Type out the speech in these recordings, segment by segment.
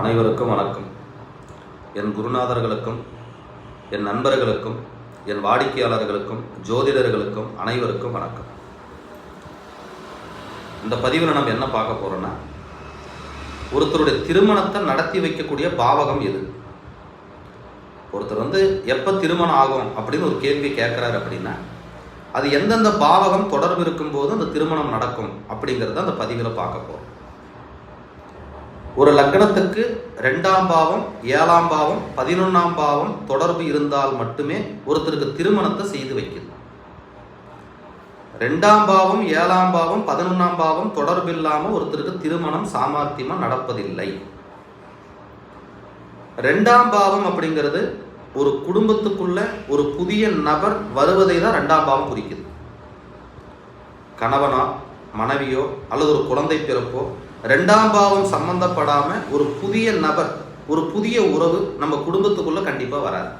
அனைவருக்கும் வணக்கம். என் குருநாதர்களுக்கும் என் நண்பர்களுக்கும் என் வாடிக்கையாளர்களுக்கும் ஜோதிடர்களுக்கும் அனைவருக்கும் வணக்கம். இந்த பதிவில் நம்ம என்ன பார்க்க போகிறோன்னா ஒருத்தருடைய திருமணத்தை நடத்தி வைக்கக்கூடிய பாவகம் எது? ஒருத்தர் வந்து எப்போ திருமணம் ஆகும் அப்படின்னு ஒரு கேள்வி கேட்குறாரு அப்படின்னா அது எந்தெந்த பாவகம் தொடர்பு இருக்கும்போது அந்த திருமணம் நடக்கும் அப்படிங்கிறத அந்த பதிவில் பார்க்க போகிறோம் ஒரு லக்னத்துக்கு ரெண்டாம் பாவம் ஏழாம் பாவம் பதினொன்றாம் பாவம் தொடர்பு இருந்தால் மட்டுமே ஒருத்தருக்கு திருமணத்தை செய்து வைக்குது ரெண்டாம் பாவம் ஏழாம் பாவம் பதினொன்றாம் பாவம் தொடர்பு இல்லாமல் ஒருத்தருக்கு திருமணம் சாமர்த்தியமாக நடப்பதில்லை. ரெண்டாம் பாவம் அப்படிங்கிறது ஒரு குடும்பத்துக்குள்ள ஒரு புதிய நபர் வருவதை தான் ரெண்டாம் பாவம் குறிக்குது. கணவனா மனைவியோ அல்லது ஒரு குழந்தை பிறப்போ ரெண்டாம் பாவம் சம்பந்தப்படாம ஒரு புதிய நபர் ஒரு புதிய உறவு நம்ம குடும்பத்துக்குள்ள கண்டிப்பா வராது.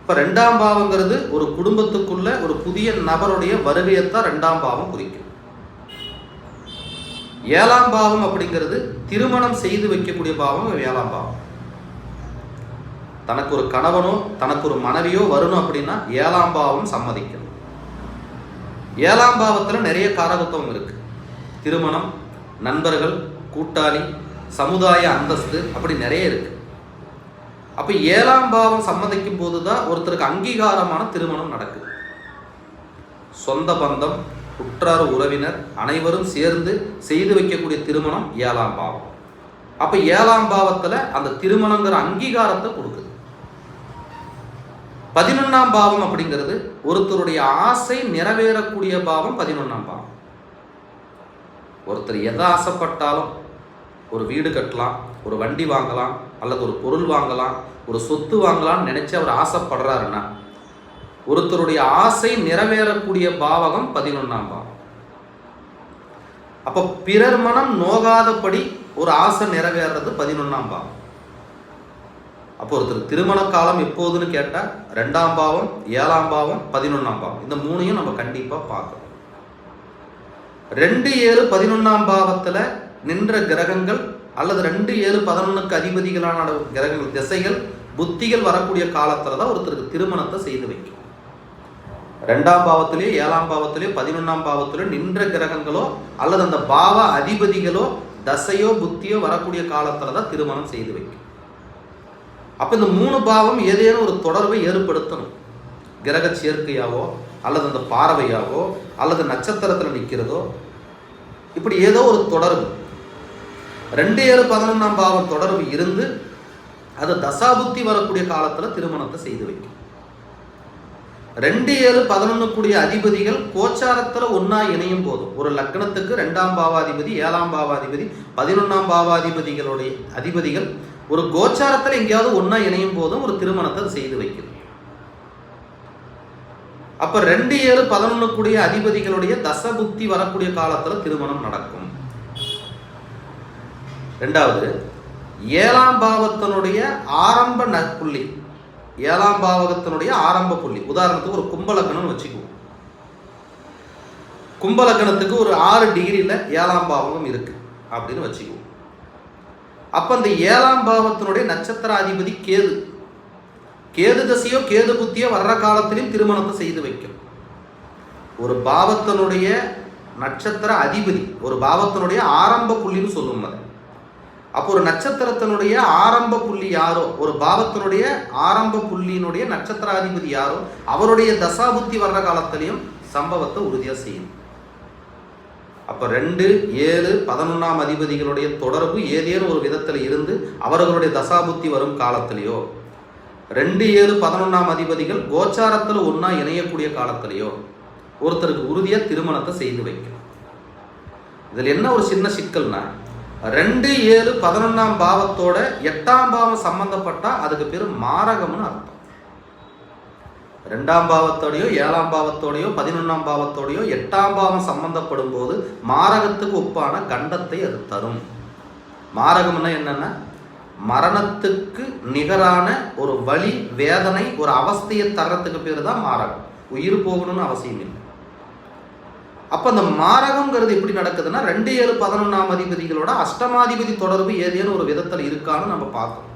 இப்ப ரெண்டாம் பாவங்கிறது ஒரு குடும்பத்துக்குள்ள ஒரு புதிய நபருடைய வருகையைத்தான் ரெண்டாம் பாவம் குறிக்கும். ஏழாம் பாவம் அப்படிங்கிறது திருமணம் செய்து வைக்கக்கூடிய பாவம் ஏழாம் பாவம். தனக்கு ஒரு கணவனோ தனக்கு ஒரு மனைவியோ வரணும் அப்படின்னா ஏழாம் பாவம் சம்மதிக்கணும். ஏழாம் பாவத்துல நிறைய காரகத்துவம் இருக்கு. திருமணம் நண்பர்கள் கூட்டாளி சமுதாய அந்தஸ்து அப்படி நிறைய இருக்கு. அப்போ ஏழாம் பாவம் சம்மதிக்கும் போது தான் ஒருத்தருக்கு அங்கீகாரமான திருமணம் நடக்குது. சொந்த பந்தம் உற்றார் உறவினர் அனைவரும் சேர்ந்து செய்து வைக்கக்கூடிய திருமணம் ஏழாம் பாவம். அப்போ ஏழாம் பாவத்தில் அந்த திருமணங்கிற அங்கீகாரத்தை கொடுக்குது. பதினொன்றாம் பாவம் அப்படிங்கிறது ஒருத்தருடைய ஆசை நிறைவேறக்கூடிய பாவம் பதினொன்றாம் பாவம். ஒருத்தர் எதை ஆசைப்பட்டாலும் ஒரு வீடு கட்டலாம் ஒரு வண்டி வாங்கலாம் அல்லது ஒரு பொருள் வாங்கலாம் ஒரு சொத்து வாங்கலாம்னு நினச்சி அவர் ஆசைப்படுறாருன்னா ஒருத்தருடைய ஆசை நிறைவேறக்கூடிய பாவகம் பதினொன்றாம் பாவம். அப்போ பிறர் மனம் நோகாதபடி ஒரு ஆசை நிறைவேறது பதினொன்றாம் பாவம். அப்போ ஒருத்தர் திருமண காலம் எப்போதுன்னு கேட்டால் ரெண்டாம் பாவம் ஏழாம் பாவம் பதினொன்றாம் பாவம். இந்த மூணையும் நம்ம கண்டிப்பாக பார்க்கணும். ரெண்டு ஏழு பதினொன்றாம் பாவத்தில் நின்ற கிரகங்கள் அல்லது ரெண்டு ஏழு பதினொன்றுக்கு அதிபதிகளான கிரகங்கள் திசைகள் புத்திகள் வரக்கூடிய காலத்தில் தான் ஒருத்தருக்கு திருமணத்தை செய்து வைக்கும். ரெண்டாம் பாவத்திலேயோ ஏழாம் பாவத்திலேயோ பதினொன்றாம் பாவத்திலேயோ நின்ற கிரகங்களோ அல்லது அந்த பாவ அதிபதிகளோ தசையோ புத்தியோ வரக்கூடிய காலத்தில் தான் திருமணம் செய்து வைக்கும். அப்போ இந்த மூணு பாவம் ஏதேனும் ஒரு தொடர்பை ஏற்படுத்தணும். கிரக சேர்க்கையாவோ அல்லது அந்த பார்வையாவோ அல்லது நட்சத்திரத்தில் நிற்கிறதோ இப்படி ஏதோ ஒரு தொடர்பு. ரெண்டு ஏழு பதினொன்றாம் பாவம் தொடர்பு இருந்து அது தசாபுத்தி வரக்கூடிய காலத்தில் திருமணத்தை செய்து வைக்கும். ரெண்டு ஏழு பதினொன்று கூடிய அதிபதிகள் கோச்சாரத்தில் ஒன்றா இணையும் போதும். ஒரு லக்னத்துக்கு ரெண்டாம் பாவாதிபதி ஏழாம் பாவாதிபதி பதினொன்றாம் பாவாதிபதிகளுடைய அதிபதிகள் ஒரு கோச்சாரத்தில் எங்கேயாவது ஒன்றா இணையும் போதும் ஒரு திருமணத்தை செய்து வைக்கிறது அப்ப ரெண்டு ஏழு பதினொன்று கூடிய அதிபதிகளுடைய தசபுத்தி வரக்கூடிய காலத்துல திருமணம் நடக்கும். ரெண்டாவது ஏழாம் பாவத்தினுடைய ஆரம்ப நற்புள்ளி ஏழாம் பாவகத்தினுடைய ஆரம்ப புள்ளி. உதாரணத்துக்கு ஒரு கும்பலக்கணம்னு வச்சுக்குவோம். கும்பலக்கணத்துக்கு ஒரு ஆறு டிகிரியில் ஏழாம் பாவகம் இருக்கு அப்படின்னு வச்சுக்குவோம். அப்ப அந்த ஏழாம் பாவத்தினுடைய நட்சத்திராதிபதி கேது. கேது தசையோ கேது புத்தியோ வர்ற காலத்திலையும் திருமணத்தை செய்து வைக்கும். ஒரு பாவத்தினுடைய நட்சத்திர அதிபதி ஒரு பாவத்தினுடைய ஆரம்ப புள்ளின்னு சொல்லும் அப்போ ஒரு நட்சத்திரத்தினுடைய ஆரம்ப புள்ளி யாரோ ஒரு பாவத்தினுடைய ஆரம்ப புள்ளியினுடைய நட்சத்திராதிபதி யாரோ அவருடைய தசாபுத்தி வர்ற காலத்திலையும் சம்பவத்தை உறுதியாக செய்யும். அப்போ ரெண்டு ஏழு பதினொன்றாம் அதிபதிகளுடைய தொடர்பு ஏதேனும் ஒரு விதத்தில் இருந்து அவர்களுடைய தசாபுத்தி வரும் காலத்திலேயோ ரெண்டு ஏழு பதினொன்றாம் அதிபதிகள் கோச்சாரத்தில் ஒன்றா இணையக்கூடிய காலத்திலேயோ ஒருத்தருக்கு உறுதியாக திருமணத்தை செய்து வைக்கணும். இதில் என்ன ஒரு சின்ன சிக்கல்னா ரெண்டு ஏழு பதினொன்றாம் பாவத்தோட எட்டாம் பாவம் சம்பந்தப்பட்டா அதுக்கு பேர் மாரகம்னு அர்த்தம். ரெண்டாம் பாவத்தோடையோ ஏழாம் பாவத்தோடையோ பதினொன்றாம் பாவத்தோடையோ எட்டாம் பாவம் சம்பந்தப்படும் போது மாரகத்துக்கு ஒப்பான கண்டத்தை அது தரும். மாரகம்னா என்னன்னா மரணத்துக்கு நிகரான ஒரு வழி வேதனை ஒரு அவஸ்தையை தர்றதுக்கு பேர் தான் மாரகம். உயிர் போகணும்னு அவசியம் இல்லை. அப்போ அந்த மாரகங்கிறது எப்படி நடக்குதுன்னா ரெண்டு ஏழு பதினொன்றாம் அதிபதிகளோட அஷ்டமாதிபதி தொடர்பு ஏதேனும் ஒரு விதத்தில் இருக்கான்னு நம்ம பார்க்கணும்.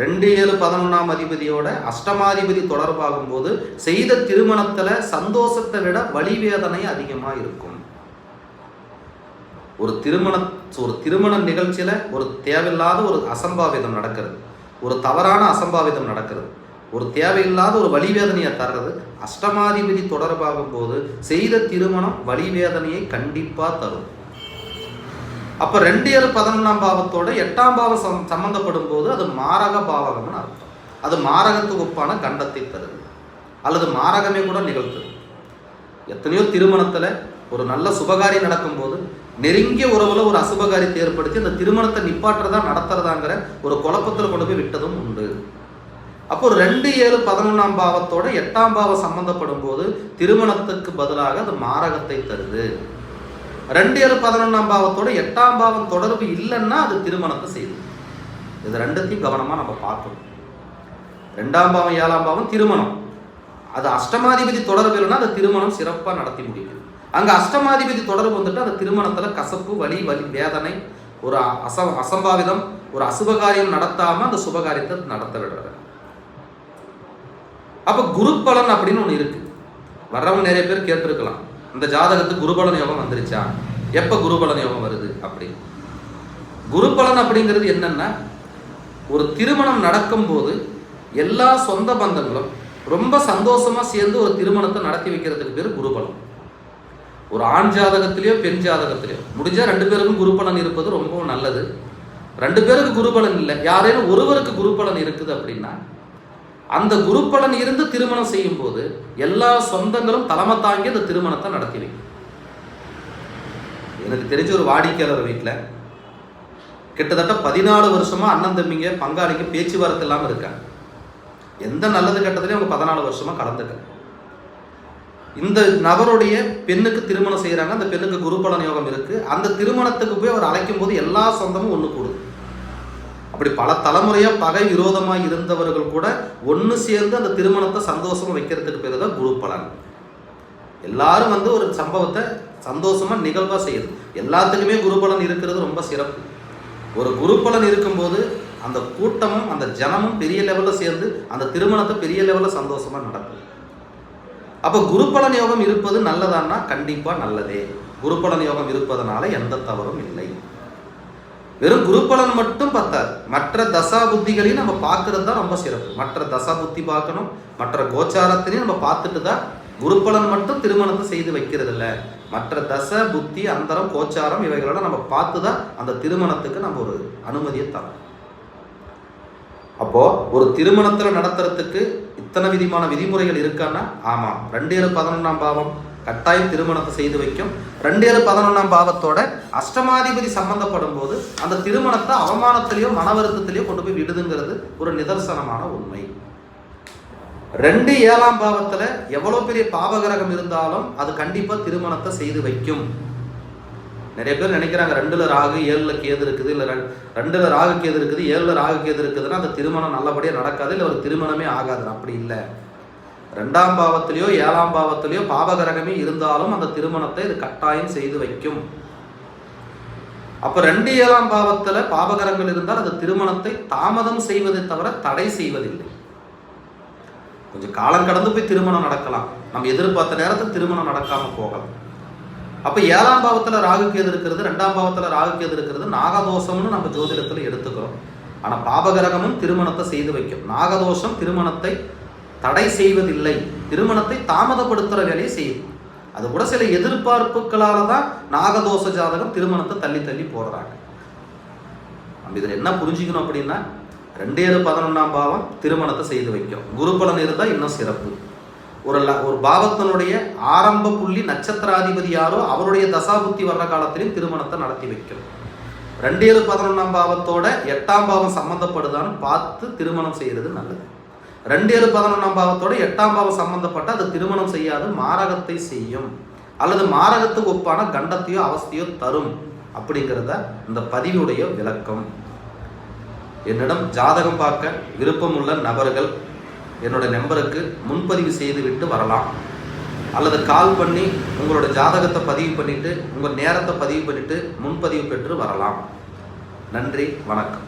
ரெண்டு ஏழு பதினொன்றாம் அதிபதியோட அஷ்டமாதிபதி தொடர்பாகும் போது செய்த திருமணத்தில் சந்தோஷத்தை விட வழிவேதனை அதிகமாக இருக்கும். ஒரு திருமண ஸோ ஒரு திருமண நிகழ்ச்சியில் ஒரு தேவையில்லாத ஒரு அசம்பாவிதம் நடக்கிறது. ஒரு தவறான அசம்பாவிதம் நடக்கிறது. ஒரு தேவையில்லாத ஒரு வழிவேதனையை தர்றது அஷ்டமாதிபதி தொடர்பாகும் போது செய்த திருமணம் வழிவேதனையை கண்டிப்பாக தரும். அப்போ ரெண்டு ஏழு பதினொன்றாம் பாவத்தோட எட்டாம் பாவம் சம் சம்மந்தப்படும் போது அது மாரக பாவகம்னு அர்த்தம். அது மாரகத்துக்கு ஒப்பான கண்டத்தை தருது. அல்லது மாரகமே கூட நிகழ்த்துது. எத்தனையோ திருமணத்தில் ஒரு நல்ல சுபகாரியம் நடக்கும்போது நெருங்கிய உறவுல ஒரு அசுபகாரியத்தை ஏற்படுத்தி அந்த திருமணத்தை நிப்பாட்டுறதா நடத்துறதாங்கிற ஒரு குழப்பத்தில் கொண்டு போய் விட்டதும் உண்டு. அப்போ ரெண்டு ஏழு பதினொன்றாம் பாவத்தோட எட்டாம் பாவம் சம்பந்தப்படும் போது திருமணத்துக்கு பதிலாக அது மாரகத்தை தருது. ரெண்டு ஏழு பதினொன்றாம் பாவத்தோட எட்டாம் பாவம் தொடர்பு இல்லைன்னா அது திருமணத்தை செய்யுது இது ரெண்டுத்தையும் கவனமாக நம்ம பார்க்கணும். ரெண்டாம் பாவம் ஏழாம் பாவம் திருமணம். அது அஷ்டமாதிபதி தொடர்பு இல்லைன்னா அந்த திருமணம் சிறப்பாக நடத்தி முடியுது அங்கே அஷ்டமாதிபதி தொடர்பு வந்துட்டு அந்த திருமணத்தில் கசப்பு வலி வலி வேதனை ஒரு அச அசம்பாவிதம் ஒரு அசுபகாரியம் நடத்தாமல் அந்த சுபகாரியத்தை நடத்த விடுறாரு அப்போ குரு பலன் அப்படின்னு ஒன்று இருக்குது வர்றவங்க நிறைய பேர் கேட்டிருக்கலாம். இந்த ஜாதகத்துக்கு குருபலன் யோகம் வந்துருச்சா? எப்போ குருபலன் யோகம் வருது அப்படி குருபலன் அப்படிங்கிறது என்னென்னா ஒரு திருமணம் நடக்கும்போது எல்லா சொந்த பந்தங்களும் ரொம்ப சந்தோஷமா சேர்ந்து ஒரு திருமணத்தை நடத்தி வைக்கிறதுக்கு பேர் குருபலம் ஒரு ஆண் ஜாதகத்திலேயோ பெண் ஜாதகத்திலேயோ. முடிஞ்சால் ரெண்டு பேருக்கும் குருபலன் இருப்பது ரொம்ப நல்லது. ரெண்டு பேருக்கு குருபலன் இல்லை. யாரேனும் ஒருவருக்கு குருபலன் இருக்குது அப்படின்னா அந்த குருபலன் இருந்து திருமணம் செய்யும் போது எல்லா சொந்தங்களும் தலைமை தாங்கி அந்த திருமணத்தை நடத்தி வைக்கும். எனக்கு தெரிஞ்ச ஒரு வாடிக்கையாளர் வீட்டில் கிட்டத்தட்ட பதினாலு வருஷமா அண்ணன் தம்பிங்க பங்காளிக்கு பேச்சுவார்த்தை இல்லாமல் இருக்காங்க. எந்த நல்லது கட்டத்திலையும் அவங்க பதினாலு வருஷமா கலந்துக்கல இந்த நபருடைய பெண்ணுக்கு திருமணம் செய்கிறாங்க அந்த பெண்ணுக்கு குருபலன் யோகம் இருக்கு. அந்த திருமணத்துக்கு போய் அவர் அழைக்கும் போது எல்லா சொந்தமும் ஒன்று கூடுது அப்படி பல தலைமுறையாக பகை விரோதமாக இருந்தவர்கள் கூட ஒன்று சேர்ந்து அந்த திருமணத்தை சந்தோஷமாக வைக்கிறதுக்கு பேர் தான் குரு பலன். எல்லாரும் வந்து ஒரு சம்பவத்தை சந்தோஷமாக நிகழ்வாக செய்யுது. எல்லாத்துக்குமே குருபலன் இருக்கிறது ரொம்ப சிறப்பு. ஒரு குருபலன் இருக்கும்போது அந்த கூட்டமும் அந்த ஜனமும் பெரிய லெவலில் சேர்ந்து அந்த திருமணத்தை பெரிய லெவலில் சந்தோஷமாக நடக்குது அப்போ குருபலன் யோகம் இருப்பது நல்லதான்னா கண்டிப்பாக நல்லதே. குருபலன் யோகம் இருப்பதனால எந்த தவறும் இல்லை. வெறும் குருபலன் மட்டும் பத்தாது. மற்ற தசா புத்திகளையும் நம்ம பார்க்கறது தான் ரொம்ப சிறப்பு. மற்ற தசா புத்தி பார்க்கணும் மற்ற கோச்சாரத்திலையும் நம்ம பார்த்துட்டு தான் குருபலன் மட்டும் திருமணத்தை செய்து வைக்கிறது இல்லை மற்ற தச புத்தி அந்தரம் கோச்சாரம் இவைகளோட நம்ம பார்த்து தான் அந்த திருமணத்துக்கு நம்ம ஒரு அனுமதியை தரோம் அப்போது ஒரு திருமணத்தில் நடத்துறதுக்கு இத்தனை விதமான விதிமுறைகள் இருக்கான்னா? ஆமாம் ரெண்டு ஏழு பதினொன்றாம் பாவம் கட்டாயம் திருமணத்தை செய்து வைக்கும். ரெண்டு ஏழு பதினொன்றாம் பாவத்தோட அஷ்டமாதிபதி சம்பந்தப்படும் போது அந்த திருமணத்தை அவமானத்திலையோ மன வருத்தத்திலையோ கொண்டு போய் விடுதுங்கிறது ஒரு நிதர்சனமான உண்மை. ரெண்டு ஏழாம் பாவத்தில் எவ்வளோ பெரிய பாவகிரகம் இருந்தாலும் அது கண்டிப்பாக திருமணத்தை செய்து வைக்கும். நிறைய பேர் நினைக்கிறாங்க ரெண்டுல ராகு ஏழுல கேது இருக்குது இல்லை ரெ- ரெண்டுல ராகு கேது இருக்குது ஏழுல ராகு கேது இருக்குதுன்னா அந்த திருமணம் நல்லபடியாக நடக்காது இல்லை ஒரு திருமணமே ஆகாது. அப்படி இல்லை. ரெண்டாம் பாவத்திலேயோ ஏழாம் பாவத்திலேயோ பாவகரகமே இருந்தாலும் அந்த திருமணத்தை இது கட்டாயம் செய்து வைக்கும். அப்போ ரெண்டு ஏழாம் பாவத்தில் பாவகரங்கள் இருந்தால் அந்த திருமணத்தை தாமதம் செய்வதை தவிர தடை செய்வதில்லை. கொஞ்சம் காலம் கடந்து போய் திருமணம் நடக்கலாம். நம்ம எதிர்பார்த்த நேரத்தில் திருமணம் நடக்காமல் போகலாம். அப்ப ஏழாம் பாவத்துல ராகு கேது இருக்கிறது ரெண்டாம் பாவத்துல ராகு கேது இருக்கிறது நாகதோஷம்னு நம்ம ஜோதிடத்துல எடுத்துக்கிறோம். ஆனா பாபகிரகமும் திருமணத்தை செய்து வைக்கும். நாகதோஷம் திருமணத்தை தடை செய்வதில்லை. திருமணத்தை தாமதப்படுத்துற வேலையை செய்யும். அது கூட சில எதிர்பார்ப்புகளால தான் நாகதோஷ ஜாதகம் திருமணத்தை தள்ளி தள்ளி போடுறாங்க. நம்ம இதில் என்ன புரிஞ்சுக்கணும் அப்படின்னா ரெண்டேது பதினொன்றாம் பாவம் திருமணத்தை செய்து வைக்கும். குருபலன் இருந்தால் இன்னும் சிறப்பு. ஒரு ல- ஒரு பாவத்தினுடைய ஆரம்ப புள்ளி நட்சத்திராதிபதி யாரோ அவருடைய தசாபுத்தி வர்ற காலத்திலையும் திருமணத்தை நடத்தி வைக்கும் ரெண்டு ஏழு பதினொன்றாம் பாவத்தோட எட்டாம் பாவம் சம்மந்தப்படுதான்னு பார்த்து திருமணம் செய்கிறது நல்லது. ரெண்டு ஏழு பதினொன்றாம் பாவத்தோட எட்டாம் பாவம் சம்மந்தப்பட்ட அது திருமணம் செய்யாது மாரகத்தை செய்யும். அல்லது மாரகத்துக்கு ஒப்பான கண்டத்தையோ அவஸ்தையோ தரும் அப்படிங்கிறத இந்த பதிவுடைய விளக்கம். என்னிடம் ஜாதகம் பார்க்க விருப்பமுள்ள நபர்கள் என்னோட நம்பருக்கு முன்பதிவு செய்துவிட்டு வரலாம். அல்லது கால் பண்ணி உங்களோட ஜாதகத்தை பதிவு பண்ணிவிட்டு உங்கள் நேரத்தை பதிவு பண்ணிவிட்டு முன்பதிவு பெற்று வரலாம். நன்றி வணக்கம்.